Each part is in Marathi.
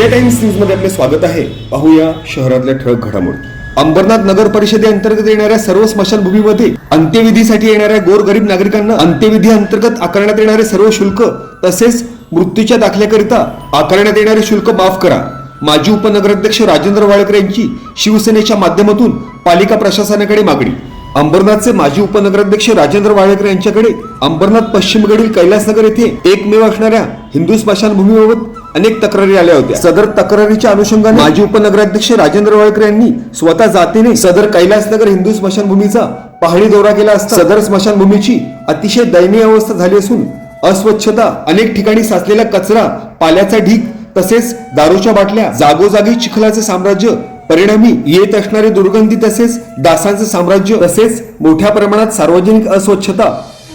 इंडिया टाइम्स न्यूजमध्ये आपले स्वागत आहे. पाहूया शहरातल्या ठळक घडामोडी. अंबरनाथ नगर परिषदेअंतर्गत येणाऱ्या सर्व स्मशानभूमीमध्ये अंत्यविधीसाठी येणाऱ्या गोरगरीब नागरिकांना अंत्यविधी अंतर्गत आकारण्यात येणारे सर्व शुल्क तसेच मृत्यूच्या दाखल्याकरिता आकारण्यात येणारे शुल्क माफ करा. माजी उपनगराध्यक्ष राजेंद्र वाळकर यांची शिवसेनेच्या माध्यमातून पालिका प्रशासनाकडे मागणी. अंबरनाथचे माजी उपनगराध्यक्ष राजेंद्र वाळेकर यांच्याकडे अंबरनाथ पश्चिमकडील कैलासनगर येथे एकमेव असणाऱ्या हिंदू स्मशानभूमीबाबत अनेक तक्रारी आल्या होत्या. सदर तक्रारीच्या अनुषंगाने माजी उपनगराध्यक्ष राजेंद्र वाळेकर यांनी स्वतः जातीने सदर कैलासनगर हिंदू स्मशानभूमीचा पाहणी दौरा केला असता सदर स्मशानभूमीची अतिशय दयनीय अवस्था झाली असून अस्वच्छता अनेक ठिकाणी साचलेला कचरा पाल्याचा ढीग तसेच दारूच्या बाटल्या जागोजागी चिखलाचे साम्राज्य परिणामी येत असणारी दुर्गंधी तसेच डासांचे साम्राज्य तसेच मोठ्या प्रमाणात सार्वजनिक अस्वच्छता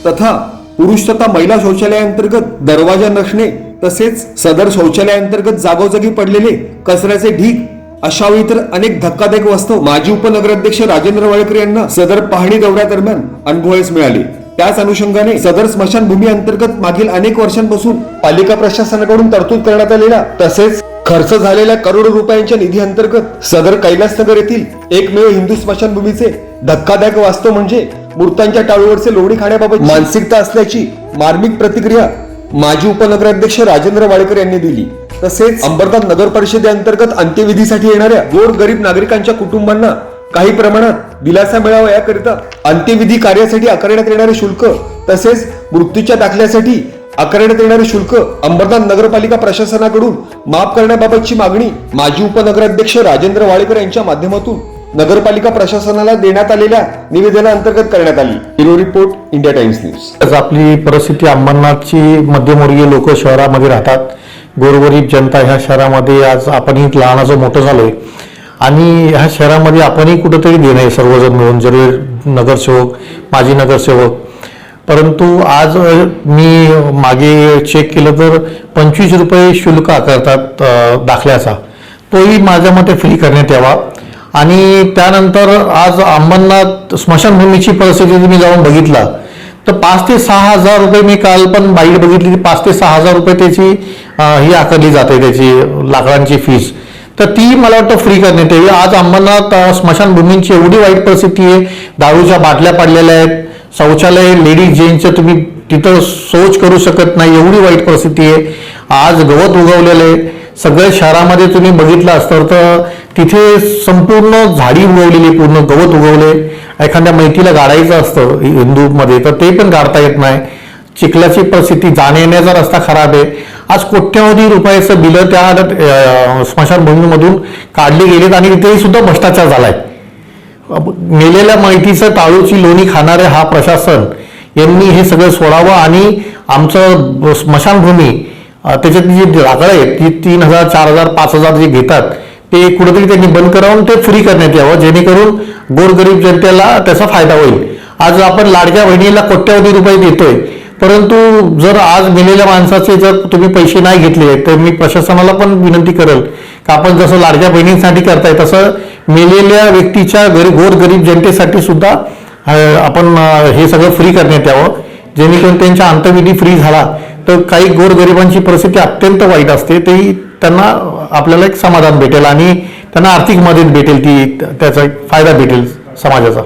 तथा पुरुष तथा महिला शौचालयाअंतर्गत दरवाजा नसणे तसेच सदर शौचालयांतर्गत जागोजागी पडलेले कचऱ्याचे ढीग अशा इतर अनेक धक्कादायक वास्तव माजी उपनगराध्यक्ष राजेंद्र वाळकर यांना सदर पाहणी दौऱ्यादरम्यान अनुभवायस मिळाले. त्याच अनुषंगाने सदर स्मशानभूमी अंतर्गत मागील अनेक वर्षांपासून पालिका प्रशासनाकडून तरतूद करण्यात आलेला तसेच खर्च झालेल्या करोडो रुपयांच्या निधी अंतर्गत सदर कैलासनगर येथील एकमेव हिंदू स्मशानभूमीचे धक्कादायक वास्तव म्हणजे मृतांच्या टाळूवरचे लोणी खाण्याबाबत मानसिकता असल्याची मार्मिक प्रतिक्रिया माजी उपनगराध्यक्ष राजेंद्र वाळेकर यांनी दिली. तसेच अंबरनाथ नगर परिषदेअंतर्गत अंत्यविधीसाठी येणाऱ्या गोर गरीब नागरिकांच्या कुटुंबांना काही प्रमाणात दिलासा मिळावा याकरिता अंत्यविधी कार्यासाठी आकारण्यात येणारे शुल्क तसेच मृत्यूच्या दाखल्यासाठी आकारण्यात येणारे शुल्क अंबरनाथ नगरपालिका प्रशासनाकडून माफ करण्याबाबतची मागणी माजी उपनगराध्यक्ष राजेंद्र वाळेकर यांच्या माध्यमातून नगरपालिका प्रशासनाला देण्यात आलेल्या निवेदनाअंतर्गत करण्यात आली. Bureau report India Times news. आज आपली परिस्थिती अंबरनाथची मध्यमवर्गीय लोक शहरामध्ये राहतात. गोरगरीब जनता ह्या शहरामध्ये आज आपणही लहानाचं मोठं झालोय. आणि ह्या शहरामध्ये आपणही कुठंतरी देणं आहे सर्वजण मिळून जरी नगरसेवक माजी नगरसेवक. परंतु आज मी मागे चेक केलं तर पंचवीस रुपये शुल्क आकारतात दाखल्याचा. तोही माझ्या मते फ्री करण्यात यावा. आणि त्यानंतर आज अंबरनाथ स्मशानभूमीची परिस्थिती तुम्ही जाऊन बघितला. तर पाच ते सहा हजार रुपये मी काल पण बाईट बघितली की पाच ते सहा हजार रुपये त्याची ही आकारली जाते त्याची लाकडांची फीस तर ती मला वाटतं फ्री करण्यात यावी आज अंबरनाथ स्मशानभूमींची एवढी वाईट परिस्थिती आहे. दारूच्या बाटल्या पडलेल्या आहेत. शौचालय लेडीज जेंट्सचं तुम्ही तिथं शौच करू शकत नाही. एवढी वाईट परिस्थिती आहे. आज गवत उगवलेलं आहे. सगळ्या शहरामध्ये तुम्ही बघितलं असतं तर तिथे संपूर्ण झाडी उगवलेली पूर्ण गवत उगवले. एखाद्या मैतीला गाडायचं असतं हिंदूमध्ये तर ते पण गाडता येत नाही. चिखलाची परिस्थिती जाण्या येण्याचा रस्ता खराब आहे. आज कोट्यावधी रुपयाचं बिलं त्या स्मशानभूमीमधून काढली गेलीत आणि तिथेही सुद्धा भ्रष्टाचार झालाय. मेलेल्या माहितीचं टाळूची लोणी खाणारे हा प्रशासन. यांनी हे सगळं सोडावं आणि आमचं स्मशानभूमी त्याच्यात जी लाकडं आहेत ती तीन हजार चार हजार पाच हजार जे घेतात ते कुठेतरी त्यांनी बंद करावून ते फ्री करण्यात यावं जेणेकरून गोरगरीब जनतेला त्याचा फायदा होईल. आज आपण लाडक्या बहिणीला कोट्यावधी रुपये देतोय परंतु जर आज मेलेल्या माणसाचे जर तुम्ही पैसे नाही घेतले तर मी प्रशासनाला पण विनंती करेल का आपण जसं लाडक्या बहिणींसाठी करताय तसं मेलेल्या व्यक्तीच्या गरी गोरगरीब जनतेसाठी सुद्धा आपण हे सगळं फ्री करण्यात यावं जेणेकरून त्यांच्या अंतविधी फ्री झाला. तर काही गोरगरिबांची परिस्थिती अत्यंत वाईट असते. तेही त्यांना आपल्याला एक समाधान भेटेल आणि त्यांना आर्थिक मदत भेटेल ती त्याचा एक फायदा भेटेल समाजाचा.